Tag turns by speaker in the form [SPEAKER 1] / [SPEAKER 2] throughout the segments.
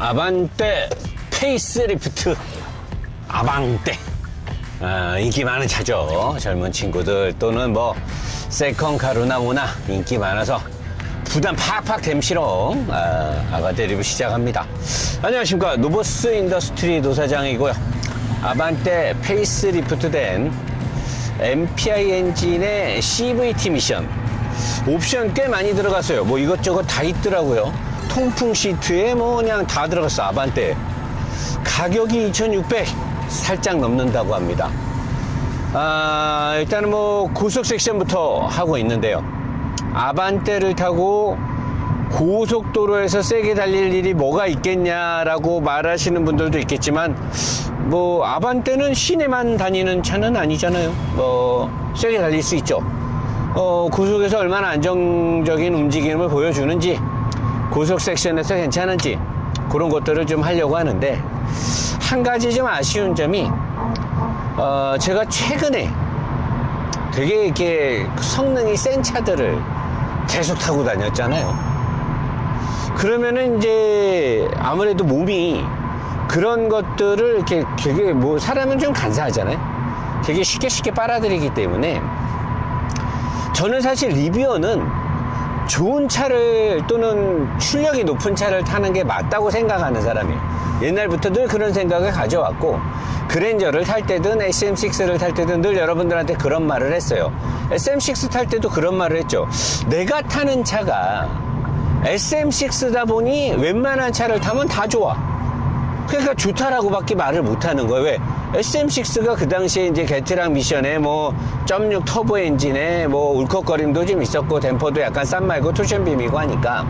[SPEAKER 1] 아반떼 페이스리프트 아방떼. 아, 인기 많은 차죠. 젊은 친구들 또는 뭐 세컨카 루나 뭐나 인기 많아서 부담 팍팍 됨 실험 아, 아반떼 리뷰 시작합니다. 안녕하십니까. 노보스 인더스트리 노사장이고요. 아반떼 페이스리프트 된 MPI 엔진의 CVT 미션. 옵션 꽤 많이 들어갔어요. 뭐 이것저것 다 있더라고요. 통풍 시트에 뭐 그냥 다 들어갔어. 아반떼. 가격이 2,600 살짝 넘는다고 합니다. 아, 일단은 뭐 고속 섹션부터 하고 있는데요. 아반떼를 타고 고속도로에서 세게 달릴 일이 뭐가 있겠냐라고 말하시는 분들도 있겠지만 뭐 아반떼는 시내만 다니는 차는 아니잖아요. 뭐 세게 달릴 수 있죠. 어, 고속에서 얼마나 안정적인 움직임을 보여주는지 고속 섹션에서 괜찮은지 그런 것들을 좀 하려고 하는데 한 가지 좀 아쉬운 점이 어, 제가 최근에 되게 이렇게 성능이 센 차들을 계속 타고 다녔잖아요. 그러면은 이제 아무래도 몸이 그런 것들을 이렇게 되게 뭐 사람은 좀 간사하잖아요. 되게 쉽게 쉽게 빨아들이기 때문에 저는 사실 리뷰어는 좋은 차를 또는 출력이 높은 차를 타는 게 맞다고 생각하는 사람이에요. 옛날부터 늘 그런 생각을 가져왔고 그랜저를 탈 때든 SM6를 탈 때든 늘 여러분들한테 그런 말을 했어요. SM6 탈 때도 그런 말을 했죠. 내가 타는 차가 SM6다 보니 웬만한 차를 타면 다 좋아. 그러니까 좋다라고밖에 말을 못 하는 거예요. 왜? SM6가 그 당시에 이제 게트랑 미션에 뭐, 0.6 터보 엔진에 뭐, 울컥거림도 좀 있었고, 댐퍼도 약간 싼 말고 투션빔이고 하니까.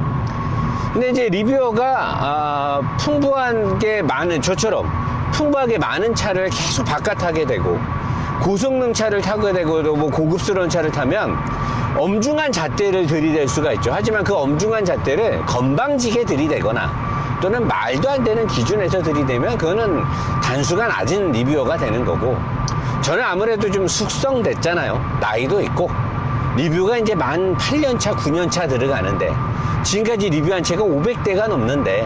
[SPEAKER 1] 근데 이제 리뷰어가, 아, 풍부한 게 많은, 저처럼 풍부하게 많은 차를 계속 바깥하게 되고, 고성능 차를 타게 되고, 또뭐 고급스러운 차를 타면, 엄중한 잣대를 들이댈 수가 있죠. 하지만 그 엄중한 잣대를 건방지게 들이대거나, 또는 말도 안 되는 기준에서 들이대면 그거는 단수가 낮은 리뷰어가 되는 거고 저는 아무래도 좀 숙성됐잖아요. 나이도 있고. 리뷰가 이제 만 8년차 9년차 들어가는데 지금까지 리뷰한 채가 500대가 넘는데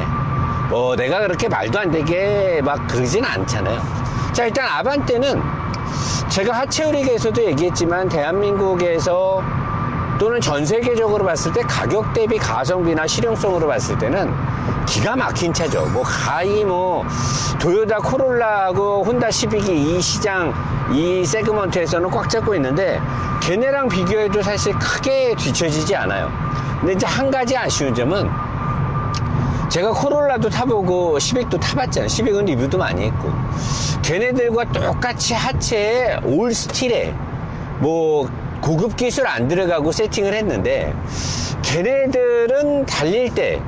[SPEAKER 1] 뭐 내가 그렇게 말도 안 되게 막 그러진 않잖아요. 자 일단 아반떼는 제가 하체우리에서도 얘기했지만 대한민국에서 또는 전 세계적으로 봤을 때 가격 대비 가성비나 실용성으로 봤을 때는 기가 막힌 차죠. 뭐 가히 뭐 도요타 코롤라하고 혼다 시빅이 이 시장 이 세그먼트에서는 꽉 잡고 있는데 걔네랑 비교해도 사실 크게 뒤처지지 않아요. 근데 이제 한 가지 아쉬운 점은 제가 코롤라도 타보고 시빅도 타봤잖아요. 시빅은 리뷰도 많이 했고 걔네들과 똑같이 하체에 올 스틸에 뭐 고급 기술 안 들어가고 세팅을 했는데 걔네들은 달릴 때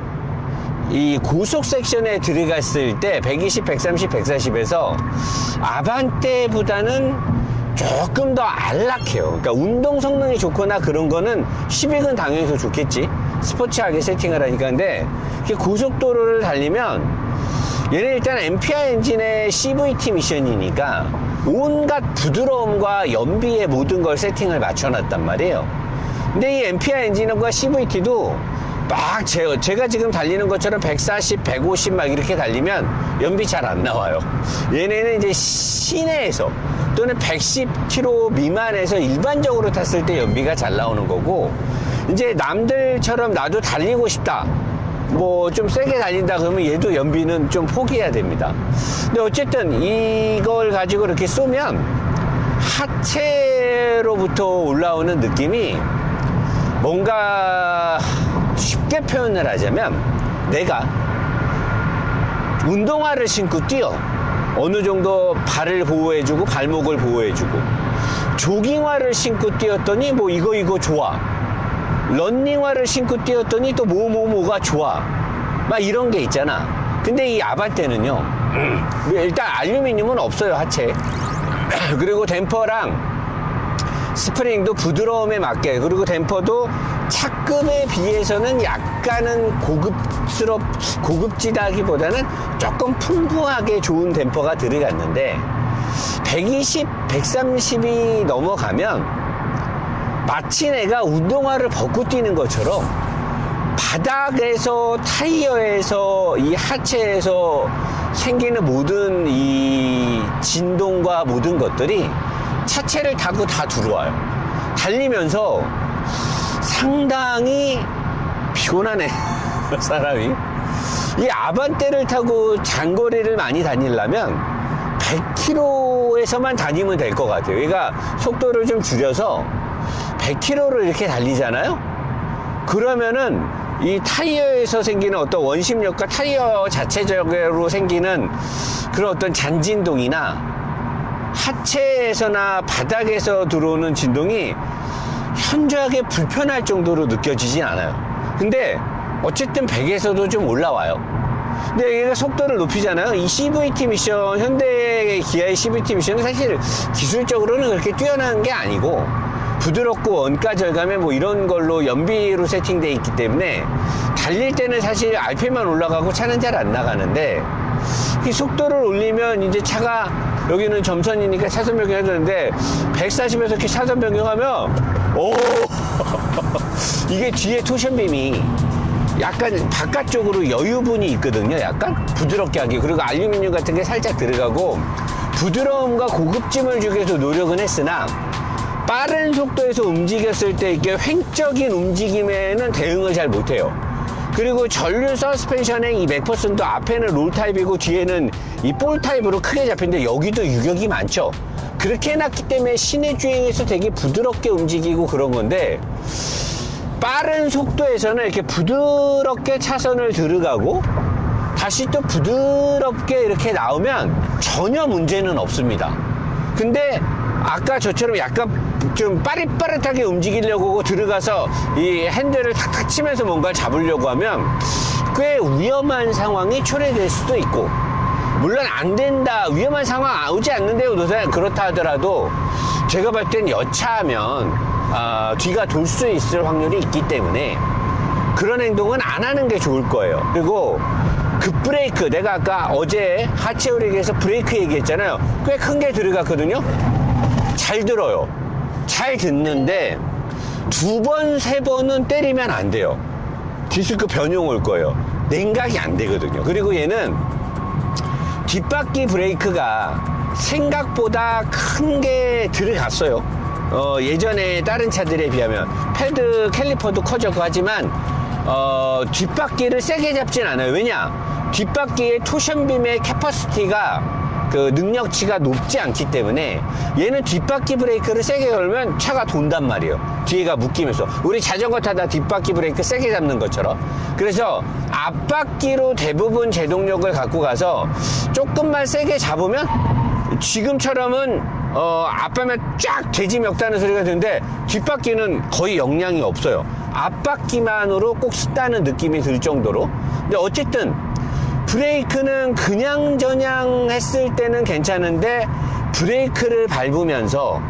[SPEAKER 1] 이 고속 섹션에 들어갔을 때 120, 130, 140에서 아반떼보다는 조금 더 안락해요. 그러니까 운동 성능이 좋거나 그런 거는 시빅은 당연히 더 좋겠지. 스포츠하게 세팅을 하니까. 근데 고속도로를 달리면 얘는 일단 MPI 엔진의 CVT 미션이니까 온갖 부드러움과 연비의 모든 걸 세팅을 맞춰놨단 말이에요. 근데 이 MPI 엔진과 CVT도 막 제, 제가 지금 달리는 것처럼 140, 150 막 이렇게 달리면 연비 잘 안 나와요. 얘네는 이제 시내에서 또는 110km 미만에서 일반적으로 탔을 때 연비가 잘 나오는 거고 이제 남들처럼 나도 달리고 싶다. 뭐 좀 세게 달린다 그러면 얘도 연비는 좀 포기해야 됩니다. 근데 어쨌든 이걸 가지고 이렇게 쏘면 하체로부터 올라오는 느낌이 뭔가 쉽게 표현을 하자면 내가 운동화를 신고 뛰어 어느 정도 발을 보호해주고 발목을 보호해주고 조깅화를 신고 뛰었더니 뭐 이거 이거 좋아. 런닝화를 신고 뛰었더니 또 뭐 뭐 뭐가 좋아. 막 이런 게 있잖아. 근데 이 아반떼는요 일단 알루미늄은 없어요 하체. 그리고 댐퍼랑 스프링도 부드러움에 맞게. 그리고 댐퍼도 차급에 비해서는 약간은 고급스럽 고급지다기보다는 조금 풍부하게 좋은 댐퍼가 들어갔는데 120, 130이 넘어가면 마치 내가 운동화를 벗고 뛰는 것처럼 바닥에서 타이어에서 이 하체에서 생기는 모든 이 진동과 모든 것들이 차체를 타고 다 들어와요. 달리면서 상당히 피곤하네 사람이. 이 아반떼를 타고 장거리를 많이 다니려면 100km에서만 다니면 될 것 같아요. 그러니까 속도를 좀 줄여서 100km를 이렇게 달리잖아요? 그러면은 이 타이어에서 생기는 어떤 원심력과 타이어 자체적으로 생기는 그런 어떤 잔진동이나 하체에서나 바닥에서 들어오는 진동이 현저하게 불편할 정도로 느껴지진 않아요. 근데 어쨌든 100에서도 좀 올라와요. 근데 얘가 속도를 높이잖아요. 이 CVT 미션, 현대 기아의 CVT 미션은 사실 기술적으로는 그렇게 뛰어난 게 아니고 부드럽고 원가 절감에 뭐 이런 걸로 연비로 세팅되어 있기 때문에 달릴 때는 사실 RPM만 올라가고 차는 잘 안 나가는데 이 속도를 올리면 이제 차가 여기는 점선이니까 차선 변경해야 되는데 140에서 이렇게 차선 변경하면 오 이게 뒤에 토션빔이 약간 바깥쪽으로 여유분이 있거든요. 약간 부드럽게 하기. 그리고 알루미늄 같은 게 살짝 들어가고 부드러움과 고급짐을 주기 위해서 노력은 했으나 빠른 속도에서 움직였을 때 이게 횡적인 움직임에는 대응을 잘 못해요. 그리고 전륜 서스펜션의 이 맥퍼슨도 앞에는 롤 타입이고 뒤에는 이 볼 타입으로 크게 잡히는데 여기도 유격이 많죠. 그렇게 해놨기 때문에 시내 주행에서 되게 부드럽게 움직이고 그런 건데 빠른 속도에서는 이렇게 부드럽게 차선을 들어가고 다시 또 부드럽게 이렇게 나오면 전혀 문제는 없습니다. 근데 아까 저처럼 약간 좀 빠릿빠릿하게 움직이려고 들어가서 이 핸들을 탁탁 치면서 뭔가를 잡으려고 하면 꽤 위험한 상황이 초래될 수도 있고 물론 안 된다 위험한 상황 오지 않는데요 노사 그렇다 하더라도 제가 봤을 땐 여차하면 아, 뒤가 돌 수 있을 확률이 있기 때문에 그런 행동은 안 하는 게 좋을 거예요. 그리고 급브레이크 내가 아까 어제 하체 오릭에서 브레이크 얘기했잖아요. 꽤 큰 게 들어갔거든요. 잘 들어요 잘 듣는데 두 번 세 번은 때리면 안 돼요 디스크 변형 올 거예요 냉각이 안 되거든요 그리고 얘는 뒷바퀴 브레이크가 생각보다 큰 게 들어갔어요. 어, 예전에 다른 차들에 비하면 패드 캘리퍼도 커졌고 하지만 어, 뒷바퀴를 세게 잡진 않아요. 왜냐? 뒷바퀴의 토션빔의 캐퍼시티가 그 능력치가 높지 않기 때문에 얘는 뒷바퀴 브레이크를 세게 걸면 차가 돈단 말이에요. 뒤에가 묶이면서 우리 자전거 타다 뒷바퀴 브레이크 세게 잡는 것처럼 그래서 앞바퀴로 대부분 제동력을 갖고 가서 조금만 세게 잡으면 지금처럼은 어, 앞바면 쫙 돼지 멱다는 소리가 드는데 뒷바퀴는 거의 영향이 없어요. 앞바퀴만으로 꼭 쓰다는 느낌이 들 정도로. 근데 어쨌든 브레이크는 그냥 저냥 했을 때는 괜찮은데 브레이크를 밟으면서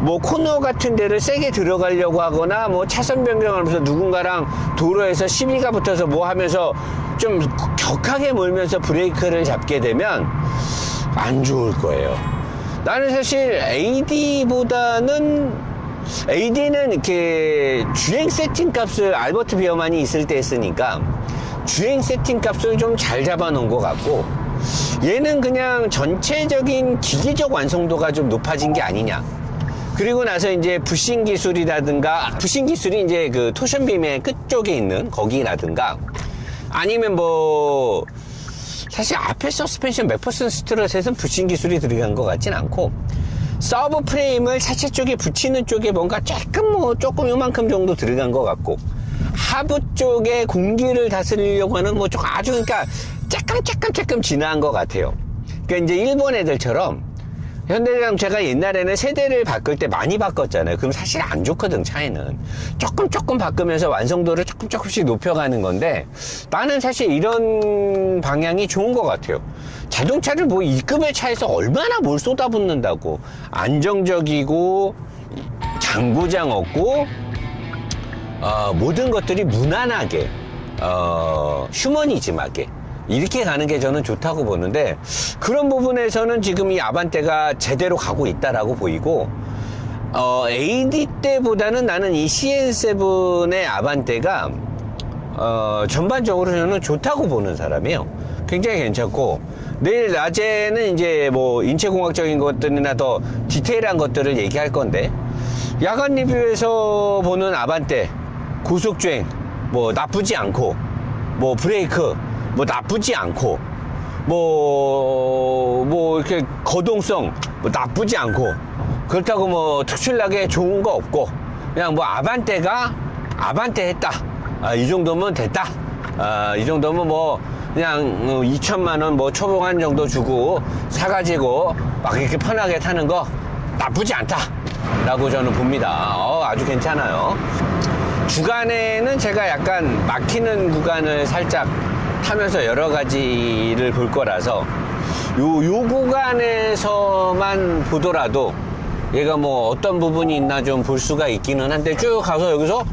[SPEAKER 1] 뭐 코너 같은 데를 세게 들어가려고 하거나 뭐 차선 변경하면서 누군가랑 도로에서 시비가 붙어서 뭐 하면서 좀 격하게 몰면서 브레이크를 잡게 되면 안 좋을 거예요. 나는 사실 AD보다는 AD는 이렇게 주행 세팅 값을 알버트 비어만이 있을 때 했으니까 주행 세팅 값을 좀 잘 잡아놓은 것 같고 얘는 그냥 전체적인 기기적 완성도가 좀 높아진 게 아니냐. 그리고 나서 이제 부싱 기술이라든가 부싱 기술이 이제 그 토션 빔의 끝쪽에 있는 거기라든가 아니면 뭐 사실 앞에 서스펜션 맥퍼슨 스트럿에서는 부싱 기술이 들어간 것 같진 않고 서브 프레임을 차체 쪽에 붙이는 쪽에 뭔가 조금 뭐 조금 요만큼 정도 들어간 것 같고 하부 쪽에 공기를 다스리려고 하는 뭐 조금 아주 그러니까 조금 진화한 것 같아요. 그러니까 이제 일본 애들처럼 현대자동차가 옛날에는 세대를 바꿀 때 많이 바꿨잖아요. 그럼 사실 안 좋거든, 차에는. 조금 조금 바꾸면서 완성도를 조금 조금씩 높여가는 건데 나는 사실 이런 방향이 좋은 것 같아요. 자동차를 뭐 2급의 차에서 얼마나 뭘 쏟아붓는다고. 안정적이고, 장고장 없고, 어, 모든 것들이 무난하게, 어, 휴머니즘하게. 이렇게 가는 게 저는 좋다고 보는데 그런 부분에서는 지금 이 아반떼가 제대로 가고 있다라고 보이고 어, AD 때보다는 나는 이 CN7의 아반떼가 어, 전반적으로 저는 좋다고 보는 사람이에요. 굉장히 괜찮고 내일 낮에는 이제 뭐 인체공학적인 것들이나 더 디테일한 것들을 얘기할 건데 야간 리뷰에서 보는 아반떼 고속주행 뭐 나쁘지 않고 뭐 브레이크 뭐 나쁘지 않고 뭐, 뭐, 이렇게 거동성 뭐 나쁘지 않고, 그렇다고 뭐 특출나게 좋은 거 없고, 그냥 뭐 아반떼가 아반떼 했다. 아, 이 정도면 됐다. 아, 이 정도면 뭐, 그냥 2천만 원 뭐 초봉한 정도 주고 사가지고 막 이렇게 편하게 타는 거 나쁘지 않다. 라고 저는 봅니다. 어, 아주 괜찮아요. 주간에는 제가 약간 막히는 구간을 살짝 타면서 여러 가지를 볼 거라서 요, 요 구간에서만 보더라도 얘가 뭐 어떤 부분이 있나 좀 볼 수가 있기는 한데 쭉 가서 여기서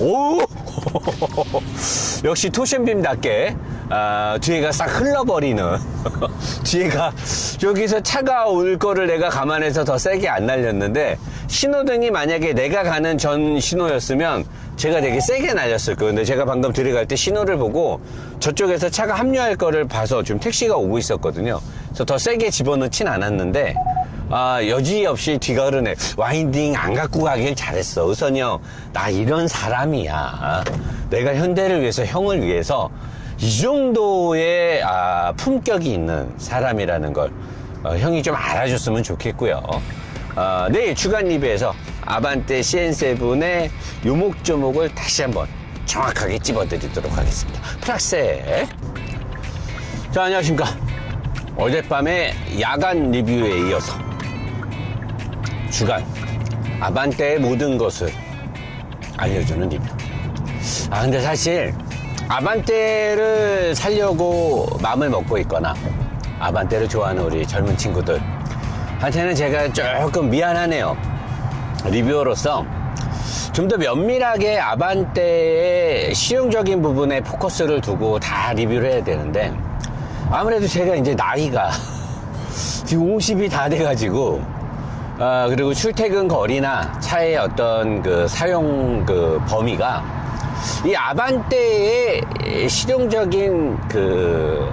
[SPEAKER 1] 오 역시 토션빔답게 아, 뒤에가 싹 흘러버리는 뒤에가 여기서 차가 올 거를 내가 감안해서 더 세게 안 날렸는데 신호등이 만약에 내가 가는 전 신호였으면 제가 되게 세게 날렸을 거예요 근데 제가 방금 들어갈 때 신호를 보고 저쪽에서 차가 합류할 거를 봐서 좀 택시가 오고 있었거든요 그래서 더 세게 집어넣진 않았는데 아, 여지없이 뒤가 흐르네. 와인딩 안 갖고 가길 잘했어. 우선이 형, 나 이런 사람이야. 내가 현대를 위해서, 형을 위해서 이 정도의 아, 품격이 있는 사람이라는 걸 어, 형이 좀 알아줬으면 좋겠고요. 어, 내일 주간 리뷰에서 아반떼 CN7의 요목조목을 다시 한번 정확하게 찝어드리도록 하겠습니다. 프락세. 자, 안녕하십니까. 어젯밤에 야간 리뷰에 이어서 주간 아반떼의 모든 것을 알려주는 리뷰. 아, 근데 사실 아반떼를 살려고 마음을 먹고 있거나 아반떼를 좋아하는 우리 젊은 친구들 한테는 제가 조금 미안하네요. 리뷰어로서 좀 더 면밀하게 아반떼의 실용적인 부분에 포커스를 두고 다 리뷰를 해야 되는데 아무래도 제가 이제 나이가 지금 50이 다 돼가지고 아, 그리고 출퇴근 거리나 차의 어떤 그 사용 그 범위가 이 아반떼의 실용적인 그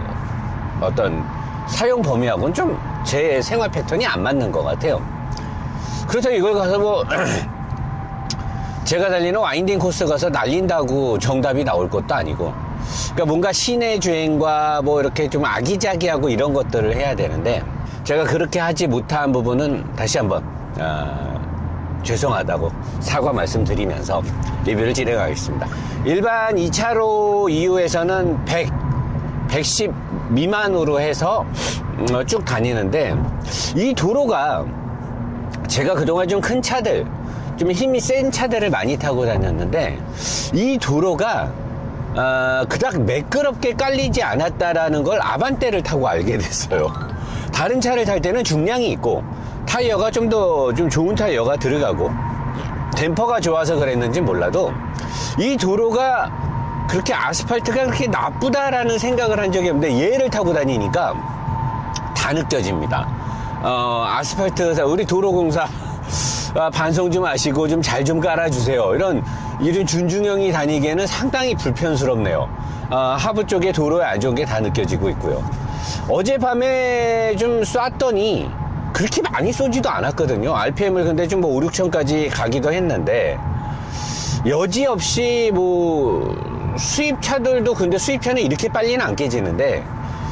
[SPEAKER 1] 어떤 사용 범위하고는 좀 제 생활 패턴이 안 맞는 것 같아요. 그렇다고 이걸 가서 뭐 제가 달리는 와인딩 코스 가서 날린다고 정답이 나올 것도 아니고 그러니까 뭔가 시내 주행과 뭐 이렇게 좀 아기자기하고 이런 것들을 해야 되는데 제가 그렇게 하지 못한 부분은 다시 한번 어, 죄송하다고 사과 말씀드리면서 리뷰를 진행하겠습니다. 일반 2차로 이후에서는 100, 110 미만으로 해서 어, 쭉 다니는데 이 도로가 제가 그동안 좀 큰 차들, 좀 힘이 센 차들을 많이 타고 다녔는데, 이 도로가, 어, 그닥 매끄럽게 깔리지 않았다라는 걸 아반떼를 타고 알게 됐어요. 다른 차를 탈 때는 중량이 있고, 타이어가 좀 더좀 좋은 타이어가 들어가고, 댐퍼가 좋아서 그랬는지 몰라도, 이 도로가 그렇게 아스팔트가 그렇게 나쁘다라는 생각을 한 적이 없는데, 얘를 타고 다니니까 다 느껴집니다. 어, 아스팔트, 우리 도로공사, 아, 반성 좀 하시고 좀잘좀 깔아주세요. 이런, 이런 준중형이 다니기에는 상당히 불편스럽네요. 아, 하부 쪽에 도로에 안 좋은 게 다 느껴지고 있고요. 어젯밤에 좀 쐈더니 그렇게 많이 쏘지도 않았거든요. RPM을 근데 좀 뭐 5, 6천까지 가기도 했는데 여지없이 뭐 수입차들도 근데 수입차는 이렇게 빨리는 안 깨지는데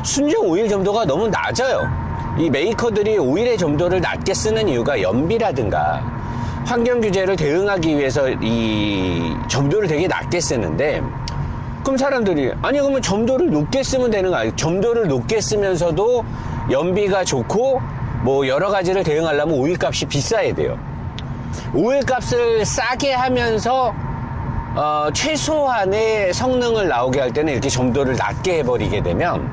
[SPEAKER 1] 순정 오일 점도가 너무 낮아요. 이 메이커들이 오일의 점도를 낮게 쓰는 이유가 연비라든가 환경 규제를 대응하기 위해서 이 점도를 되게 낮게 쓰는데 그럼 사람들이 아니 그러면 점도를 높게 쓰면 되는 거 아니에요? 점도를 높게 쓰면서도 연비가 좋고 뭐 여러 가지를 대응하려면 오일 값이 비싸야 돼요. 오일 값을 싸게 하면서 어, 최소한의 성능을 나오게 할 때는 이렇게 점도를 낮게 해버리게 되면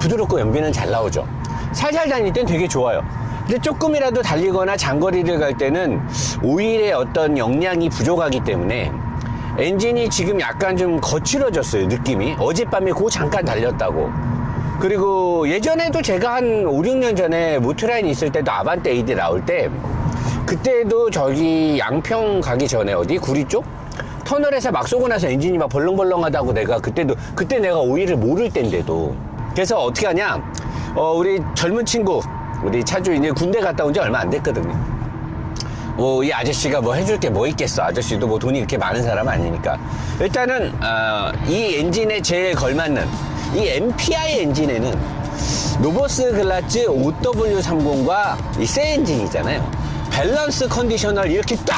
[SPEAKER 1] 부드럽고 연비는 잘 나오죠. 살살 다닐 땐 되게 좋아요. 근데 조금이라도 달리거나 장거리를 갈 때는 오일의 어떤 역량이 부족하기 때문에 엔진이 지금 약간 좀 거칠어졌어요, 느낌이. 어젯밤에 고 잠깐 달렸다고. 그리고 예전에도 제가 한 5, 6년 전에 모트라인 있을 때도 아반떼 AD 나올 때 그때도 저기 양평 가기 전에 어디 구리 쪽 터널에서 막 쏘고 나서 엔진이 막 벌렁벌렁하다고 내가 그때도 그때 내가 오일을 모를 때인데도. 그래서 어떻게 하냐? 어 우리 젊은 친구 우리 차주 이제 군대 갔다 온 지 얼마 안 됐거든요. 뭐이 아저씨가 뭐 해줄 게 뭐 있겠어? 아저씨도 뭐 돈이 이렇게 많은 사람 아니니까. 일단은 어, 이 엔진에 제일 걸맞는 이 MPI 엔진에는 노버스 글라츠 5W30과 이 새 엔진이잖아요. 밸런스 컨디셔널 이렇게 딱